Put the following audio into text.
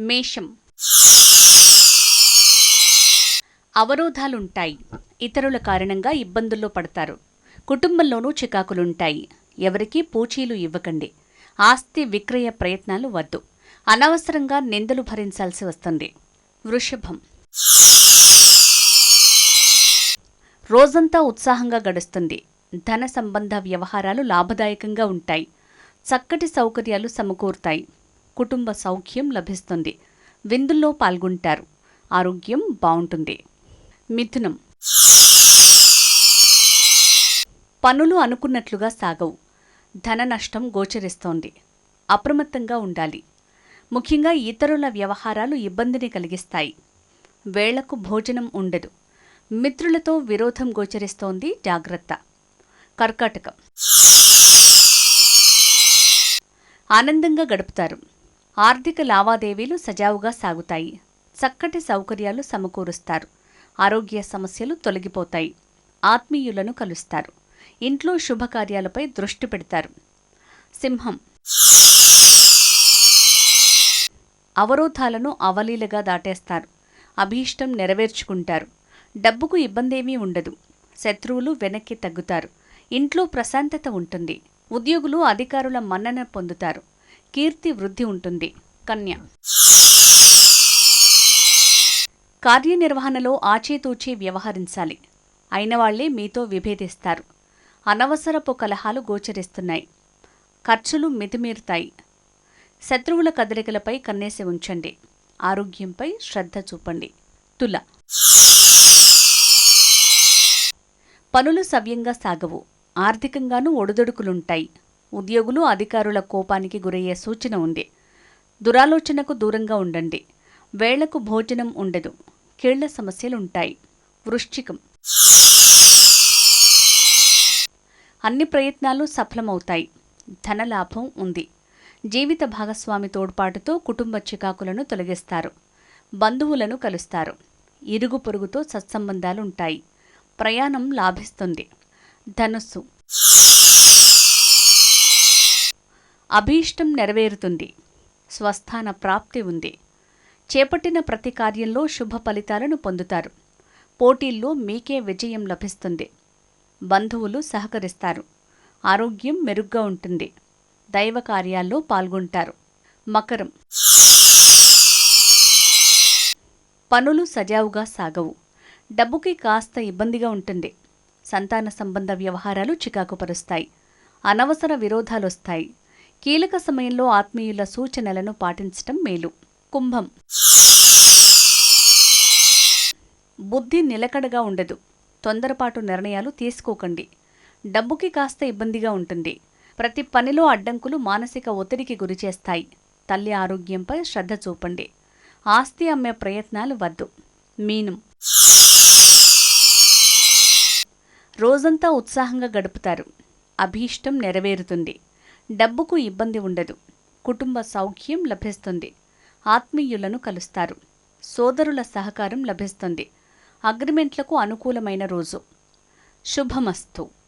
మేషం. అవరోధాలుంటాయి. ఇతరుల కారణంగా ఇబ్బందుల్లో పడతారు. కుటుంబంలోనూ చికాకులుంటాయి. ఎవరికీ పూచీలు ఇవ్వకండి. ఆస్తి విక్రయ ప్రయత్నాలు వద్దు. అనవసరంగా నిందలు భరించాల్సి వస్తుంది. వృషభం. రోజంతా ఉత్సాహంగా గడుస్తుంది. ధన సంబంధ వ్యవహారాలు లాభదాయకంగా ఉంటాయి. చక్కటి సౌకర్యాలు సమకూరుతాయి. కుటుంబ సౌఖ్యం లభిస్తుంది. విందుల్లో పాల్గొంటారు. ఆరోగ్యం బాగుంటుంది. మిథునం. పనులు అనుకున్నట్లుగా సాగవు. ధన నష్టం గోచరిస్తోంది. అప్రమత్తంగా ఉండాలి. ముఖ్యంగా ఇతరుల వ్యవహారాలు ఇబ్బందిని కలిగిస్తాయి. వేళకు భోజనం ఉండదు. మిత్రులతో విరోధం గోచరిస్తోంది జాగ్రత్త. కర్కాటకం. ఆనందంగా గడుపుతారు. ఆర్థిక లావాదేవీలు సజావుగా సాగుతాయి. చక్కటి సౌకర్యాలు సమకూరుస్తారు. ఆరోగ్య సమస్యలు తొలగిపోతాయి. ఆత్మీయులను కలుస్తారు. ఇంట్లో శుభకార్యాలపై దృష్టి పెడతారు. సింహం. అవరోధాలను అవలీలగా దాటేస్తారు. అభీష్టం నెరవేర్చుకుంటారు. డబ్బుకు ఇబ్బందేమీ ఉండదు. శత్రువులు వెనక్కి తగ్గుతారు. ఇంట్లో ప్రశాంతత ఉంటుంది. ఉద్యోగులు అధికారుల మన్నన పొందుతారు. కీర్తి వృద్ధి ఉంటుంది. కన్య. కార్యనిర్వహణలో ఆచితూచి వ్యవహరించాలి. అయినవాళ్ళే మీతో విభేదిస్తారు. అనవసరపు కలహాలు గోచరిస్తున్నాయి. ఖర్చులు మితిమీరుతాయి. శత్రువుల కదలికలపై కన్నేసి ఉంచండి. ఆరోగ్యంపై శ్రద్ధ చూపండి. తుల. పనులు సవ్యంగా సాగవు. ఆర్థికంగానూ ఒడిదొడుకులుంటాయి. ఉద్యోగులు అధికారుల కోపానికి గురయ్యే సూచన ఉంది. దురాలోచనకు దూరంగా ఉండండి. వేళకు భోజనం ఉండదు. కీళ్ళ సమస్యలుంటాయి. వృశ్చికం. అన్ని ప్రయత్నాలు సఫలమవుతాయి. ధనలాభం ఉంది. జీవిత భాగస్వామి తోడ్పాటుతో కుటుంబ చికాకులను తొలగిస్తారు. బంధువులను కలుస్తారు. ఇరుగు పొరుగుతో సత్సంబంధాలుంటాయి. ప్రయాణం లాభిస్తుంది. ధనుస్సు. అభీష్టం నెరవేరుతుంది. స్వస్థాన ప్రాప్తి ఉంది. చేపట్టిన ప్రతి కార్యంలో శుభ ఫలితాలను పొందుతారు. పోటీల్లో మీకే విజయం లభిస్తుంది. బంధువులు సహకరిస్తారు. ఆరోగ్యం మెరుగ్గా ఉంటుంది. దైవ కార్యాల్లో పాల్గొంటారు. మకరం. పనులు సజావుగా సాగవు. డబ్బుకి కాస్త ఇబ్బందిగా ఉంటుంది. సంతాన సంబంధ వ్యవహారాలు చికాకుపరుస్తాయి. అనవసర విరోధాలొస్తాయి. కీలక సమయంలో ఆత్మీయుల సూచనలను పాటించటం మేలు. కుంభం. బుద్ధి నిలకడగా ఉండదు. తొందరపాటు నిర్ణయాలు తీసుకోకండి. డబ్బుకి కాస్త ఇబ్బందిగా ఉంటుంది. ప్రతి పనిలో అడ్డంకులు మానసిక ఒత్తిడికి గురిచేస్తాయి తల్లి ఆరోగ్యంపై శ్రద్ధ చూపండి. ఆస్తి అమ్మే ప్రయత్నాలు వద్దు. మీనం. రోజంతా ఉత్సాహంగా గడుపుతారు. అభీష్టం నెరవేరుతుంది. డబ్బుకు ఇబ్బంది ఉండదు. కుటుంబ సౌఖ్యం లభిస్తుంది. ఆత్మీయులను కలుస్తారు. సోదరుల సహకారం లభిస్తుంది. అగ్రిమెంట్లకు అనుకూలమైన రోజు. శుభమస్తు.